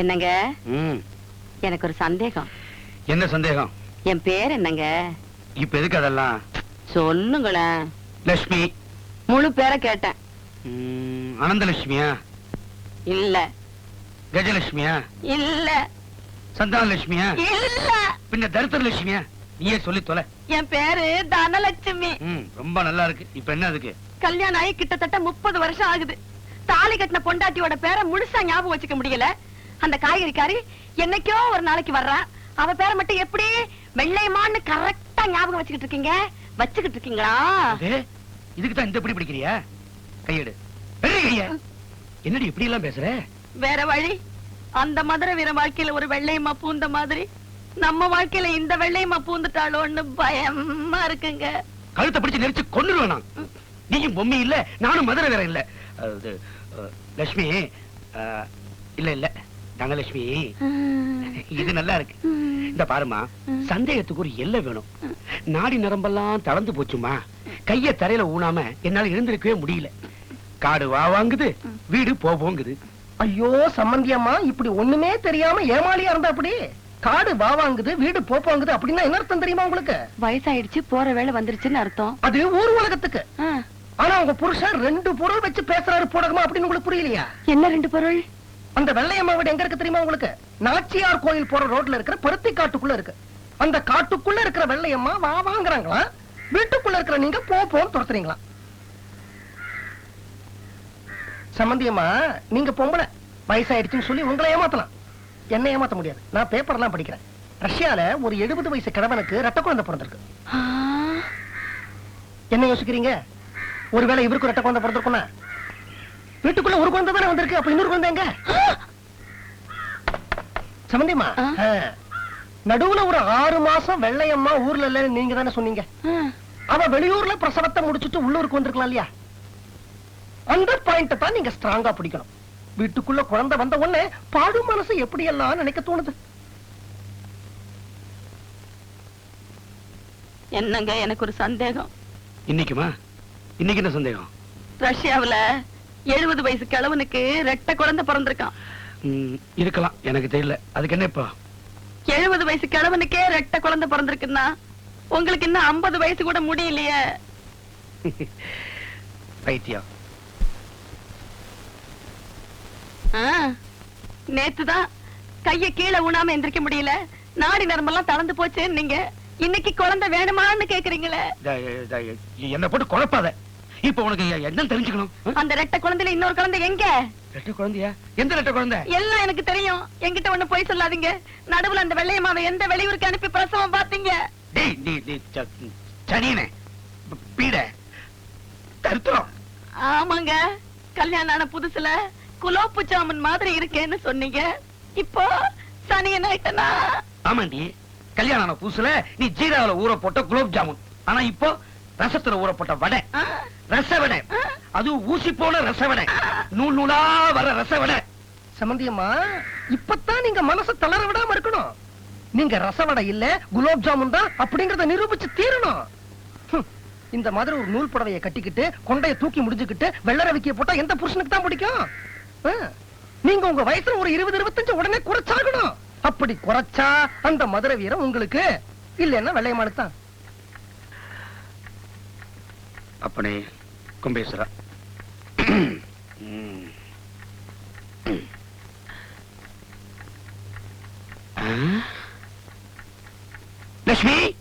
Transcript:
என்னங்க? எனக்கு ஒரு சந்தேகம். என்ன சந்தேகம்? என் பேர் என்னங்க? இப்ப எதுக்கு அதெல்லாம்? சொல்லுங்களேன் லட்சுமி. முழு பேரை கேட்டேன். அனந்தலட்சுமியா? இல்ல. கஜலட்சுமியா? இல்ல. சந்தான லட்சுமியா இல்ல. பின்ன தரித்திர லட்சுமியா நீயே சொல்லி தொலை. என் பேரு தனலட்சுமி. ரொம்ப நல்லா இருக்கு. இப்ப என்ன அதுக்கு? கல்யாணம் ஆகி கிட்டத்தட்ட முப்பது வருஷம் ஆகுது. தாலி கட்டின பொண்டாட்டியோட பேரை முழுசா ஞாபகம் வச்சுக்க முடியல. அந்த காய்கறிக்காரி என்னைக்கோ ஒரு நாளைக்கு வர்றா. அவ பேரை மட்டும் எப்படி வெள்ளையமான்னு கரெக்டா ஞாபகம் வச்சுக்கிட்டு இருக்கீங்க? வச்சுக்கிட்டு இருக்கீங்களா? இதுக்கு தான் இந்த பிடி பிடிக்கிறியா? கையெடு. என்னடி இப்படி எல்லாம் பேசுற? வேற வழி? அந்த மதுரை வீர வாழ்க்கையில ஒரு வெள்ளையம்மா பூந்த மாதிரி. நம்ம வாழ்க்கையில இந்த வெள்ளையம்மா பூந்துட்டாளோன்னு பயமா இருக்குங்க. கழுத்தை பிடிச்சு நெரிச்சு கொன்னுருவேன் நான். நீயும் பொம்மி இல்ல நானும் மதுரை வேற இல்ல. லட்சுமி இல்ல இல்ல. தனலட்சுமி இது நல்லா இருக்கு. இந்த பாருமா சந்தேகத்துக்கு ஒரு எல்லை வேணும். நாடி நரம்பெல்லாம் தளர்ந்து போச்சுமா கைய தரையில ஊனாம என்னால எழுந்திருக்கவே முடியல. காடு வா வாங்குது வீடு போ போங்குது. ஐயோ சம்பந்தியம்மா இப்படி ஒண்ணுமே தெரியாம ஏமாளியா இருந்தா அப்படி காடு வாவாங்குது வீடு போப்பாங்குது அப்படின்னா என்ன அர்த்தம் தெரியுமா உங்களுக்கு? வயசாயிடுச்சு போற வேலை வந்துருச்சுன்னு அர்த்தம். அது ஊர் உலகத்துக்கு. ஆனா உங்க புருஷன் ரெண்டு பொருள் வச்சு பேசுறாரு போடகமா அப்படின்னு உங்களுக்கு புரியலையா? என்ன ரெண்டு பொருள்? அந்த வெள்ளையம்மா வீடு எங்க இருக்கு தெரியுமா உங்களுக்கு? நாச்சியார் கோயில் போற ரோட்ல இருக்கிற பருத்தி காட்டுக்குள்ள இருக்கு. அந்த காட்டுக்குள்ள இருக்கிற வெள்ளையம்மா வா வாங்குறாங்களா? வீட்டுக்குள்ள இருக்கிற நீங்க போ போன்னு துரத்துறீங்களா? சம்பந்தியம்மா நீங்க பொம்பளை. வயசாயிடுச்சுன்னு சொல்லி உங்களை ஏமாத்தலாம். என்ன ஏமாத்த முடியாது. நான் பேப்பர்லாம் படிக்கிறேன். ரஷ்யால ஒரு எழுபது வயசு கிழவனுக்கு ரத்த குழந்தை பிறந்திருக்கு. என்ன யோசிக்கிறீங்க? ஒருவேளை இவருக்கு ரெட்ட குழந்தை பிறந்திருக்கும்னா? வீட்டுக்குள்ள ஒரு குழந்தை தானே வந்திருக்கு அப்ப இன்னொரு குழந்தை எங்க. ஆ. நடுவுல ஒரு ஆறு மாசம் வெள்ளையம்மா ஊர்ல இல்லன்னு நீங்க தானே சொன்னீங்க. அவ வெளியூர்ல பிரசவத்தை முடிச்சிட்டு உள்ளூருக்கு வந்திருக்கலாம் இல்லையா? அந்த பாயிண்ட தான் நீங்க ஸ்ட்ராங்கா பிடிக்கணும். வீட்டுக்குள்ள குழந்தை வந்த உடனே பாடு மனசு எப்படி எல்லாம் நினைக்க தோணுது? என்னங்க எனக்கு ஒரு சந்தேகம். இன்னைக்குமா? இன்னைக்கு என்ன சந்தேகம்? ரஷ்யாவுல எழுபது வயசு கிழவனுக்கு ரெட்ட குழந்தை பிறந்திருக்கான். இருக்கலாம். எனக்கு தெரியல. அதுக்கு என்ன இப்போ? எழுபது வயசு கிழவனுக்கே ரெட்ட குழந்தை பிறந்திருக்குன்னா உங்களுக்கு இன்னும் ஐம்பது வயசு கூட முடியலையே. பைத்தியம். நேத்துதான் கைய கீழே ஊனாம எந்திரிக்க முடியல. நாடி நரம்பெல்லாம் தளர்ந்து போச்சு நீங்க இன்னைக்கு குழந்தை வேணுமான்னு கேக்குறீங்களே. என்ன போட்டு குழப்பாத. இப்ப உனக்கு என்ன தெரிஞ்சுக்கணும்? அந்த ரெட்ட குழந்தையில இன்னொரு குழந்தை எங்க? ரெட்டை குழந்தையா? எந்த ரெட்டை குழந்தை? எல்லாம் எனக்கு தெரியும். என்கிட்ட ஒண்ணு போய் சொல்லாதீங்க. நடுவுல அந்த வெள்ளையம்மாவை எந்த வெளியூருக்கு அனுப்பி பிரசவம் பாத்தீங்க டேய் நீ நீ ச- சனியனே. ப- பீட. தருத்திரம். ஆமாங்க. கல்யாணம் ஆன புதுசுல குலோப்பு ஜாமுன் மாதிரி இருக்கேன்னு சொன்னீங்க. இப்போ சனியன் ஆயிட்டனா? ஆமாண்டி. கல்யாணம் ஆன புதுசுல நீ ஜீராவில ஊற போட்ட குலோப் ஜாமுன். ஆனா இப்போ ரசத்துல ஊற போட்ட வடை. ஆ, ரச வடை அது ஊசி போன ரச வடை நூல் நூலா வர ரச வடை சம்பந்தியம்மா இப்பதான் நீங்க மனசை தளர விடாம இருக்கணும். நீங்க ரசவடை இல்ல குலோப் ஜாமுன் தான் அப்படிங்கறத நிரூபிச்சு தீரணும். இந்த மாதிரி ஒரு நூல் புடவைய கட்டிக்கிட்டு கொண்டைய தூக்கி முடிஞ்சுக்கிட்டு வெள்ளை ரவிக்கிய போட்டா எந்த புருஷனுக்கு தான் பிடிக்கும்? நீங்க உங்க வயசுல ஒரு இருபது இருபத்தஞ்சு உடனே குறைச்சாகணும். அப்படி குறைச்சா அந்த மதுரை வீரம் உங்களுக்கு இல்லைன்னா வெள்ளையமானுக்கு தான். अपने कुंभेसरा हम्म। लक्ष्मी?